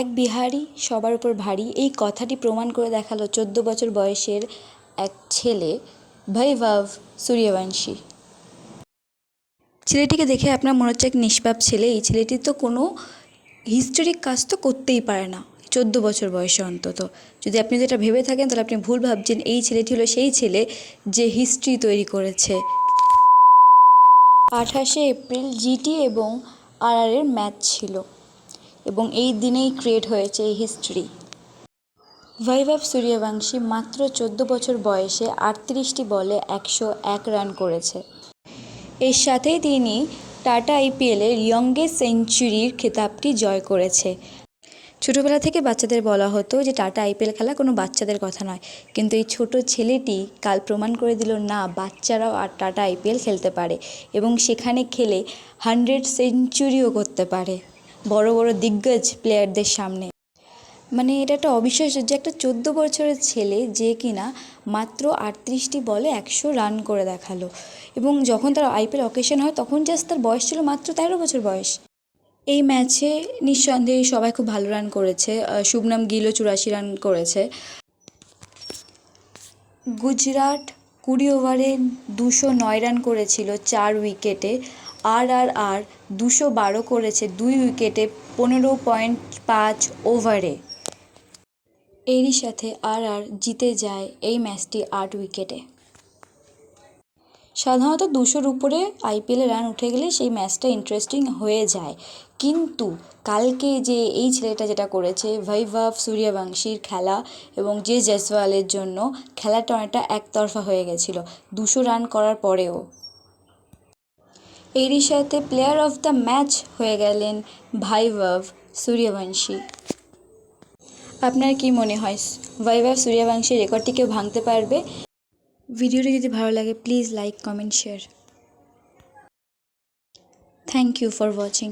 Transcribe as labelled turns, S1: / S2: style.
S1: এক বিহারি সবার উপর ভারী এই কথাটি প্রমাণ করে দেখাল চোদ্দ বছর বয়সের এক ছেলে বৈভব সূর্যবংশী। ছেলেটিকে দেখে আপনার মনে হচ্ছে এক নিষ্পাপ ছেলে। এই ছেলেটি তো কোনো হিস্টোরিক কাজ তো করতেই পারে না চোদ্দ বছর বয়সে অন্তত। যদি আপনি যেটা ভেবে থাকেন, তাহলে আপনি ভুল ভাবছেন। এই ছেলেটি হলো সেই ছেলে যে হিস্ট্রি তৈরি করেছে। আঠাশে এপ্রিল জিটি এবং আরআরের ম্যাচ ছিল। এবং এই দিনেই ক্রিয়েট হয়েছে এই হিস্ট্রি বৈভব সূর্যবংশী মাত্র চোদ্দ বছর বয়সে আটত্রিশটি বলে একশো এক রান করেছে। এর সাথেই তিনি টাটা আইপিএলের ইয়ংগেস্ট সেঞ্চুরির খেতাবটি জয় করেছে। ছোটোবেলা থেকে বাচ্চাদের বলা হতো যে টাটা আইপিএল খেলা কোনো বাচ্চাদের কথা নয়, কিন্তু এই ছোট ছেলেটি কাল প্রমাণ করে দিল, না, বাচ্চারাও আর টাটা আইপিএল খেলতে পারে এবং সেখানে খেলে হান্ড্রেড সেঞ্চুরিও করতে পারে। বড় বড় দিগ্গজ প্লেয়ারদের সামনে। মানে এটা একটা অবিশ্বাস্য যে একটা চোদ্দ বছরের ছেলে যে কিনা মাত্র আটত্রিশটি বলে একশো রান করে দেখাল। এবং যখন তার আইপিএল অকেশন হয়, তখন জাস্ট তার বয়স ছিল মাত্র তেরো বছর বয়স। এই ম্যাচে নিঃসন্দেহে সবাই খুব ভালো রান করেছে। শুভনাম গিলও চুরাশি রান করেছে। গুজরাট কুড়ি ওভারে দুশো নয় রান করেছিল চার উইকেটে আর আর আর দুশো বারো করেছে দুই উইকেটে পনেরো পয়েন্ট পাঁচ ওভারে। এরই সাথে আর আর জিতে যায় এই ম্যাচটি আট উইকেটে। সাধারণত দুশোর উপরে আইপিএলে রান উঠে গেলে সেই ম্যাচটা ইন্টারেস্টিং হয়ে যায়। কিন্তু কালকে যে এই ছেলেটা যেটা করেছে বৈভব সূর্যবংশীর খেলা এবং যে জয়সওয়ালের জন্য খেলাটা অনেকটা একতরফা হয়ে গেছিল। দুশো রান করার পরেও এরই সাথে প্লেয়ার অফ দ্য ম্যাচ হয়ে গেলেন ভাইভব সূর্যবংশী। আপনার কি মনে হয়, ভাইভাব সূর্যবংশী রেকর্ডটি কেউ ভাঙতে পারবে? ভিডিওটি যদি ভালো লাগে please like comment share thank you for watching